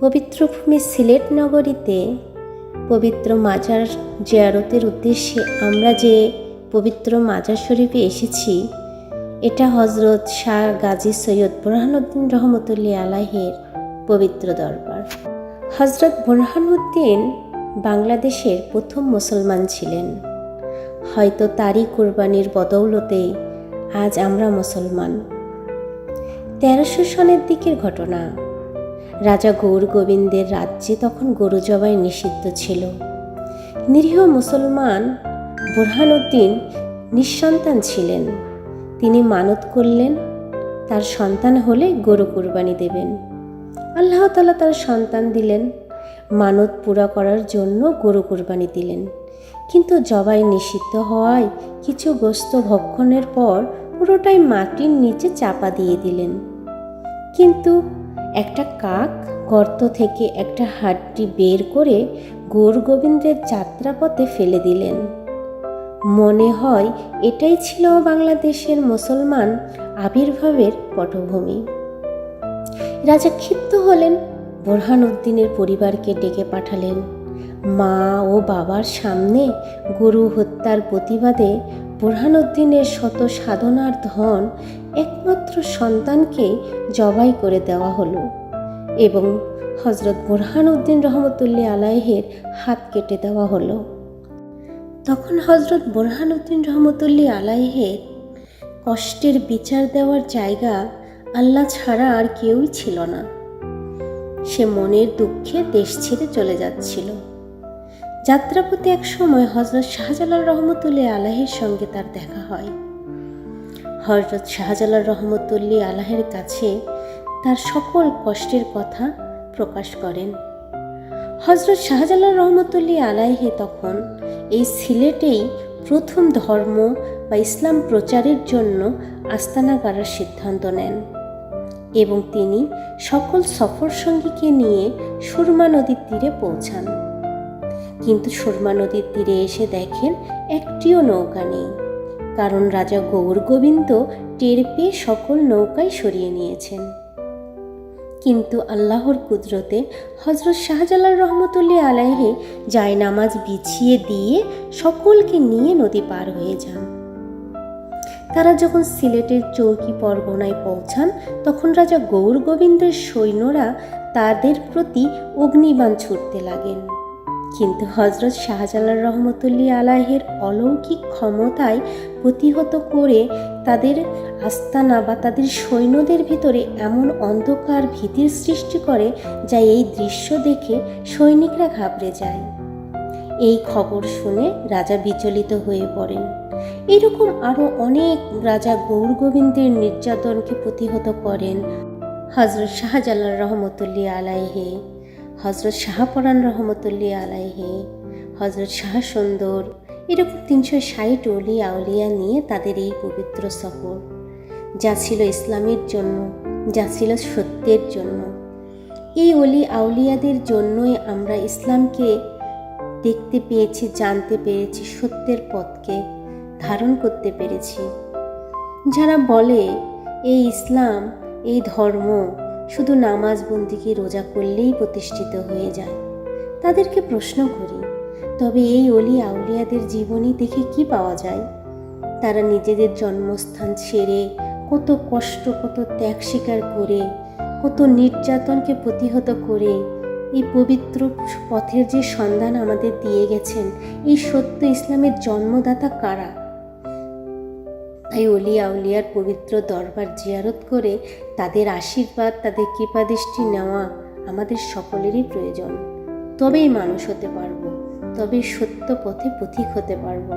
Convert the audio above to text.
পবিত্র ভূমি সিলেট নগরীতে পবিত্র মাজার জিয়ারতের উদ্দেশ্যে আমরা যে পবিত্র মাজার শরীফে এসেছি, এটা হজরত শাহ গাজী সৈয়দ বুরহানুদ্দিন রহমতুল্লি আলাহের পবিত্র দরবার। হজরত বুরহানুদ্দিন বাংলাদেশের প্রথম মুসলমান ছিলেন। হয়তো তারই কোরবানির বদৌলতে আজ আমরা মুসলমান। তেরোশো সনের দিকের ঘটনা। রাজা গৌর গোবিন্দের রাজ্যে তখন গরু জবাই নিষিদ্ধ ছিল। নিরীহ মুসলমান বুরহানুদ্দিন নিঃসন্তান ছিলেন। তিনি মানত করলেন, তার সন্তান হলে গরু কুরবানি দেবেন। আল্লাহ তালা তার সন্তান দিলেন, মানত পুরা করার জন্য গরু কুরবানি দিলেন। কিন্তু জবাই নিষিদ্ধ হওয়ায় কিছু গোস্ত ভক্ষণের পর পুরোটাই মাটির নিচে চাপা দিয়ে দিলেন। কিন্তু একটা কাক গর্ত থেকে একটা হাড্ডি বের করে গৌর গোবিন্দের যাত্রাপথে ফেলে দিলেন। মনে হয় এটাই ছিল বাংলাদেশের মুসলমান আবির্ভাবের পটভূমি। রাজা ক্ষিপ্ত হলেন বোরহান উদ্দিনের পরিবারকে ডেকে পাঠালেন। মা ও বাবার সামনে গরু হত্যার প্রতিবাদে বোরহানুদ্দিনের শত সাধনার ধন একমাত্র সন্তানকে জবাই করে দেওয়া হলো এবং হজরত বোরহানুদ্দিন রহমতুল্লি আলাইহের হাত কেটে দেওয়া হলো। তখন হজরত বোরহানুদ্দিন রহমতুল্লি আলাইহের কষ্টের বিচার দেওয়ার জায়গা আল্লাহ ছাড়া আর কেউই ছিল না। সে মনের দুঃখে দেশ ছেড়ে চলে যাচ্ছিল। যাত্রাপথে এক সময় হজরত শাহজালাল রহমতুল্লি আলাহের সঙ্গে তার দেখা হয়। হজরত শাহজালাল রহমতুল্লি আলাহের কাছে তার সকল কষ্টের কথা প্রকাশ করেন। হজরত শাহজালাল রহমতুল্লি আলাহে তখন এই সিলেটেই প্রথম ধর্ম বা ইসলাম প্রচারের জন্য আস্তানা করার সিদ্ধান্ত নেন এবং তিনি সকল সফর সঙ্গীকে নিয়ে সুরমা নদীর তীরে পৌঁছান। কিন্তু সুরমা নদীর তীরে এসে দেখেন একটিও নৌকা নেই। কারণ রাজা গৌর গোবিন্দ টের পেয়ে সকল নৌকায় সরিয়ে নিয়েছেন। কিন্তু আল্লাহর কুদরতে হজরত শাহজালাল রহমতুল্লি আলাহে যায় নামাজ বিছিয়ে দিয়ে সকলকে নিয়ে নদী পার হয়ে যান। তারা যখন সিলেটের চৌকি পরগনায় পৌঁছান, তখন রাজা গৌর গোবিন্দের সৈন্যরা তাদের প্রতি অগ্নিবাণ ছুটতে লাগেন। কিন্তু হজরত শাহজালাল রহমতুল্লি আলাহের অলৌকিক ক্ষমতায় প্রতিহত করে তাদের আস্তানা বা তাদের সৈন্যদের ভিতরে এমন অন্ধকার ভীতির সৃষ্টি করে যা এই দৃশ্য দেখে সৈনিকরা ঘাবড়ে যায়। এই খবর শুনে রাজা বিচলিত হয়ে পড়েন। এরকম আরও অনেক রাজা গৌর গোবিন্দের নির্যাতনকে প্রতিহত করেন হজরত শাহজালাল রহমতুল্লি আলাইহে। হজরত শাহপরান রহমতুল্লি আলাইহে হজরত শাহ সুন্দর, এরকম তিনশো ষাট অলি আউলিয়া নিয়ে তাদের এই পবিত্র সফর। যা ছিল ইসলামের জন্য, যা ছিল সত্যের জন্য। এই অলি আউলিয়াদের জন্যই আমরা ইসলামকে দেখতে পেয়েছি, জানতে পেরেছি, সত্যের পথকে ধারণ করতে পেরেছি। যারা বলে, এই ইসলাম, এই ধর্ম শুধু নামাজ বন্দিকে রোজা করলেই প্রতিষ্ঠিত হয়ে যায়। তাদেরকে প্রশ্ন করি, তবে এই অলি আউলিয়াদের জীবনী দেখে কি পাওয়া যায়? তারা নিজেদের জন্মস্থান ছেড়ে কত কষ্ট, কত ত্যাগ স্বীকার করে, কত নির্যাতনকে প্রতিহত করে এই পবিত্র পথের যে সন্ধান আমাদের দিয়ে গেছেন, এই সত্য ইসলামের জন্মদাতা কারা? তাই অলি আউলিয়ার পবিত্র দরবার জিয়ারত করে তাদের আশীর্বাদ, তাদের কৃপাদৃষ্টি নেওয়া আমাদের সকলেরই প্রয়োজন। তবেই মানুষ হতে পারব তবে সত্য পথে পথিক হতে পারব।